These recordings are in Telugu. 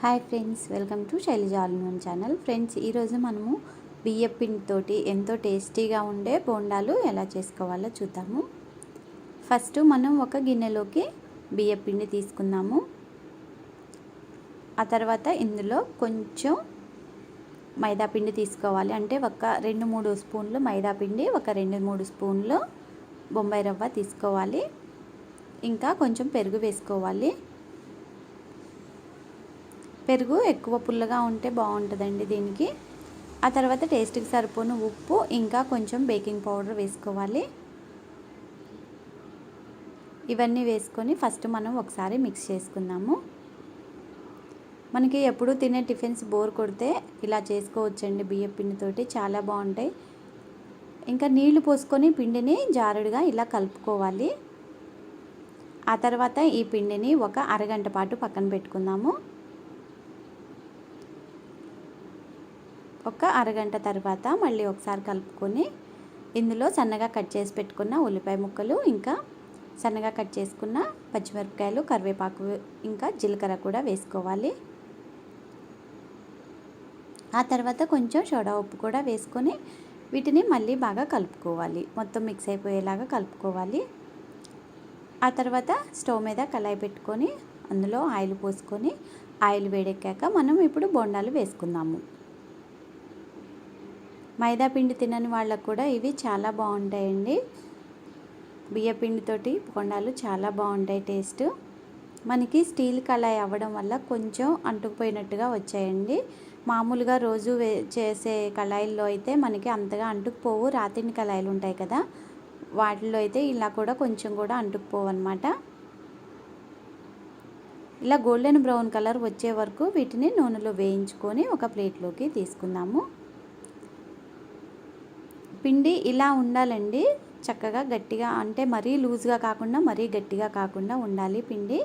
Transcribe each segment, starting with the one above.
Hi friends welcome to Shailaja ఆల్మోన్ channel. Friends ఈరోజు మనము బియ్య పిండితోటి ఎంతో టేస్టీగా ఉండే బోండాలు ఎలా చేసుకోవాలో చూద్దాము. ఫస్ట్ మనం ఒక గిన్నెలోకి బియ్య పిండి తీసుకుందాము. ఆ తర్వాత ఇందులో కొంచెం మైదా పిండి తీసుకోవాలి. అంటే ఒక రెండు మూడు స్పూన్లు మైదా పిండి ఒక రెండు మూడు స్పూన్లు బొంబాయి రవ్వ తీసుకోవాలి. ఇంకా కొంచెం పెరుగు వేసుకోవాలి. పెరుగు ఎక్కువ పుల్లగా ఉంటే బాగుంటుందండి దీనికి. ఆ తర్వాత టేస్ట్కి సరిపోను ఉప్పు ఇంకా కొంచెం బేకింగ్ పౌడర్ వేసుకోవాలి. ఇవన్నీ వేసుకొని ఫస్ట్ మనం ఒకసారి మిక్స్ చేసుకుందాము. మనకి ఎప్పుడు తినే టిఫిన్స్ బోర్ కొడితే ఇలా చేసుకోవచ్చండి బియ్య పిండితోటి చాలా బాగుంటాయి. ఇంకా నీళ్ళు పోసుకొని పిండిని జారుడుగా ఇలా కలుపుకోవాలి. ఆ తర్వాత ఈ పిండిని ఒక అరగంట పాటు పక్కన పెట్టుకుందాము. ఒక అరగంట తర్వాత మళ్ళీ ఒకసారి కలుపుకొని ఇందులో సన్నగా కట్ చేసి పెట్టుకున్న ఉల్లిపాయ ముక్కలు ఇంకా సన్నగా కట్ చేసుకున్న పచ్చిమిరపకాయలు కరివేపాకు ఇంకా జీలకర్ర కూడా వేసుకోవాలి. ఆ తర్వాత కొంచెం సోడా ఉప్పు కూడా వేసుకొని వీటిని మళ్ళీ బాగా కలుపుకోవాలి. మొత్తం మిక్స్ అయిపోయేలాగా కలుపుకోవాలి. ఆ తర్వాత స్టవ్ మీద కళాయి పెట్టుకొని అందులో ఆయిల్ పోసుకొని ఆయిల్ వేడెక్కాక మనం ఇప్పుడు బొండాలు వేసుకుందాము. మైదా పిండి తినని వాళ్ళకు కూడా ఇవి చాలా బాగుంటాయండి. బియ్యపిండితోటి పిండితోటి చాలా బాగుంటాయి టేస్ట్. మనకి స్టీల్ కళాయి అవ్వడం వల్ల కొంచెం అంటుకుపోయినట్టుగా వచ్చాయండి. మామూలుగా రోజు వే చేసే కళాయిల్లో అయితే మనకి అంతగా అంటుకుపోవు. రాతిని కళాయిలు ఉంటాయి కదా వాటిల్లో అయితే ఇలా కూడా కొంచెం కూడా అంటుకుపోవు అనమాట ఇలా గోల్డెన్ బ్రౌన్ కలర్ వచ్చే వరకు వీటిని నూనెలో వేయించుకొని ఒక ప్లేట్లోకి తీసుకుందాము. పిండి ఇలా ఉండాలండి. చక్కగా గట్టిగా అంటే మరీ లూజ్గా కాకుండా మరీ గట్టిగా కాకుండా ఉండాలి పిండి.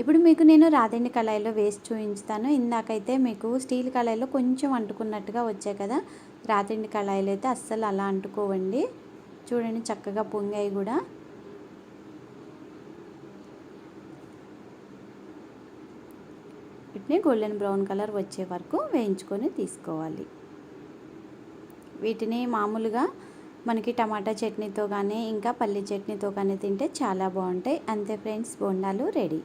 ఇప్పుడు మీకు నేను రాదండి కళాయిలో వేసి చూపించుతాను ఇందాకైతే మీకు స్టీల్ కళాయిలో కొంచెం అంటుకున్నట్టుగా వచ్చాయి కదా. రాతండి కళాయిలు అయితే అస్సలు అలా అంటుకోవండి. చూడండి చక్కగా పొంగాయి కూడా. వీటిని గోల్డెన్ బ్రౌన్ కలర్ వచ్చే వరకు వేయించుకొని తీసుకోవాలి. వీటిని మామూలుగా మనకి టమాటా చట్నీతో కానీ ఇంకా పల్లి చట్నీతో కానీ తింటే చాలా బాగుంటాయి. అంతే ఫ్రెండ్స్ బోండాలు రెడీ.